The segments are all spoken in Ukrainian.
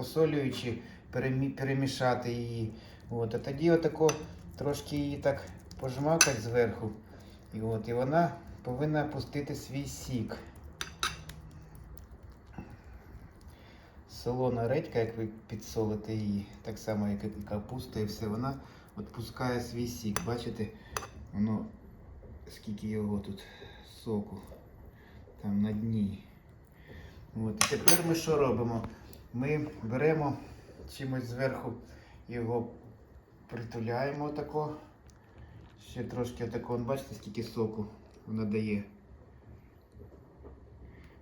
посолюючи, перемішати її. От, а тоді отако трошки її так пожмакати зверху. І, от, і вона повинна пустити свій сік. Солона редька, як ви підсолите її, так само, як і капуста і все, вона от пускає свій сік. Бачите, воно скільки його тут соку там на дні. От. Тепер ми що робимо? Ми беремо чимось зверху його притуляємо отако. Ще трошки отако, бачите, скільки соку вона дає.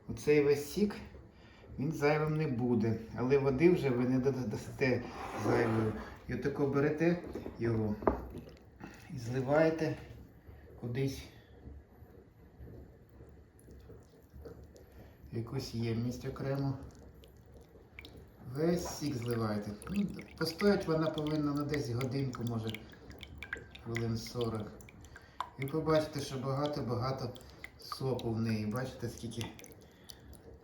Оцей весь сік, він зайвим не буде, але води вже ви не додасте зайвою. І отако берете його і зливаєте кудись якусь ємність окремо. Весь сік зливаєте. Ну, постоять вона повинна на десь годинку, може, хвилин 40. І побачите, що багато-багато соку в неї. Бачите, скільки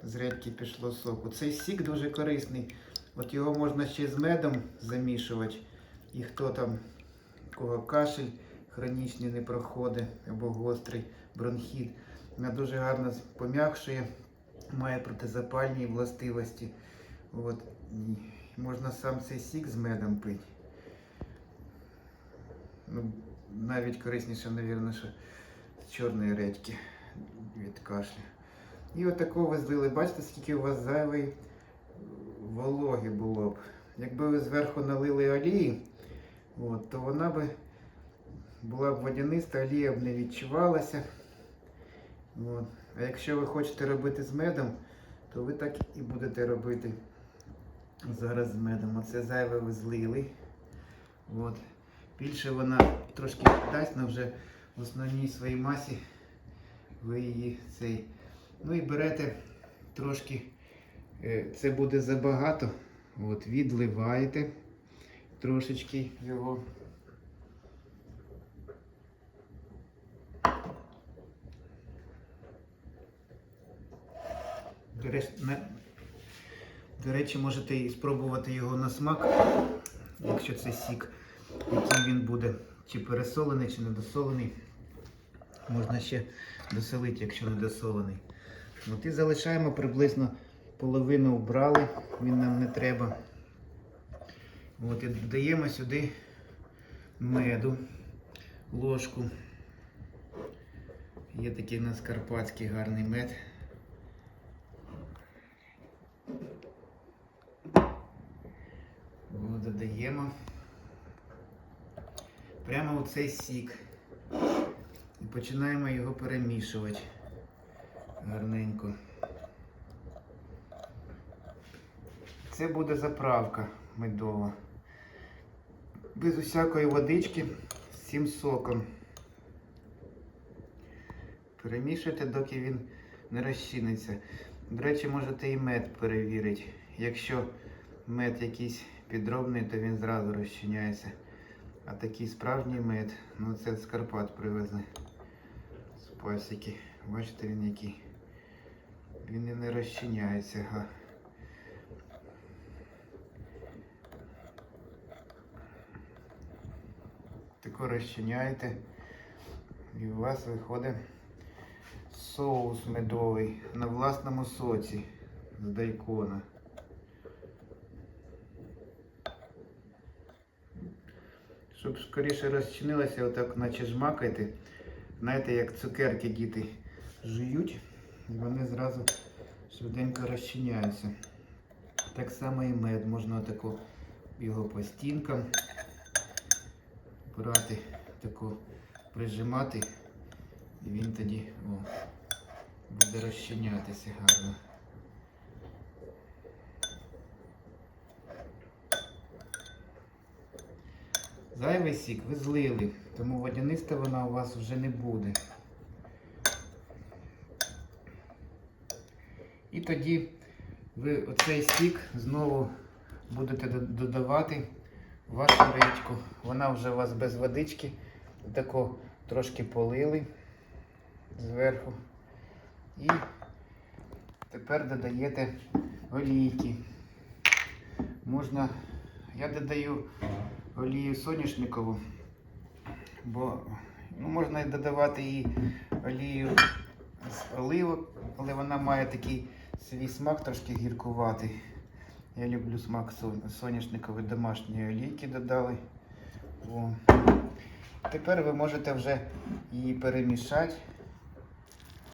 з редьки пішло соку. Цей сік дуже корисний. От його можна ще з медом замішувати. І хто там, кого кашель хронічний не проходить або гострий бронхіт, вона дуже гарно пом'якшує, має протизапальні властивості. От. Можна сам цей сік з медом пити. Ну, навіть корисніше, мабуть, що з чорної редьки від кашлю. І отако ви злили. Бачите, скільки у вас зайвої вологи було б. Якби ви зверху налили олії, от, то вона би була б водяниста, олія б не відчувалася. От. А якщо ви хочете робити з медом, то ви так і будете робити зараз з медом. Оце зайве ви злили. От. Більше вона трошки дасть, але вже в основній своїй масі ви її цей. Ну і берете трошки, е, це буде забагато. От, відливаєте трошечки його. На- до речі, можете і спробувати його на смак, якщо це сік, який він буде, чи пересолений, чи недосолений. Можна ще доселити, якщо недосолений. От і залишаємо приблизно половину вбрали, він нам не треба. От і додаємо сюди меду, ложку. Є такий у нас карпатський гарний мед. От, додаємо прямо у цей сік. І починаємо його перемішувати гарненько. Це буде заправка медова. Без усякої водички з цим соком. Перемішуйте, доки він не розчиниться. До речі, можете і мед перевірити. Якщо мед якийсь підробний, то він зразу розчиняється. А такий справжній мед, ну це з Карпат привезли. З пасіки. Бачите він який. Він і не розчиняється. Га. Тако розчиняєте. І у вас виходить соус медовий на власному соці з дайкона. Щоб скоріше розчинилося, отак наче жмакайте. Знаєте, як цукерки діти жують, і вони зразу швиденько розчиняються. Так само і мед, можна отако його по стінкам брати, тако прижимати, і він тоді о, буде розчинятися гарно. Зайвий сік ви злили, тому водяниста вона у вас вже не буде. І тоді ви оцей сік знову будете додавати в вашу речку. Вона вже у вас без водички. Тако трошки полили зверху. І тепер додаєте олійки. можна. Я додаю олію соняшникову, бо ну, можна додавати і олію з оливок, але вона має такий свій смак трошки гіркуватий. Я люблю смак сон- соняшникової домашньої олійки додали. О. Тепер ви можете вже її перемішати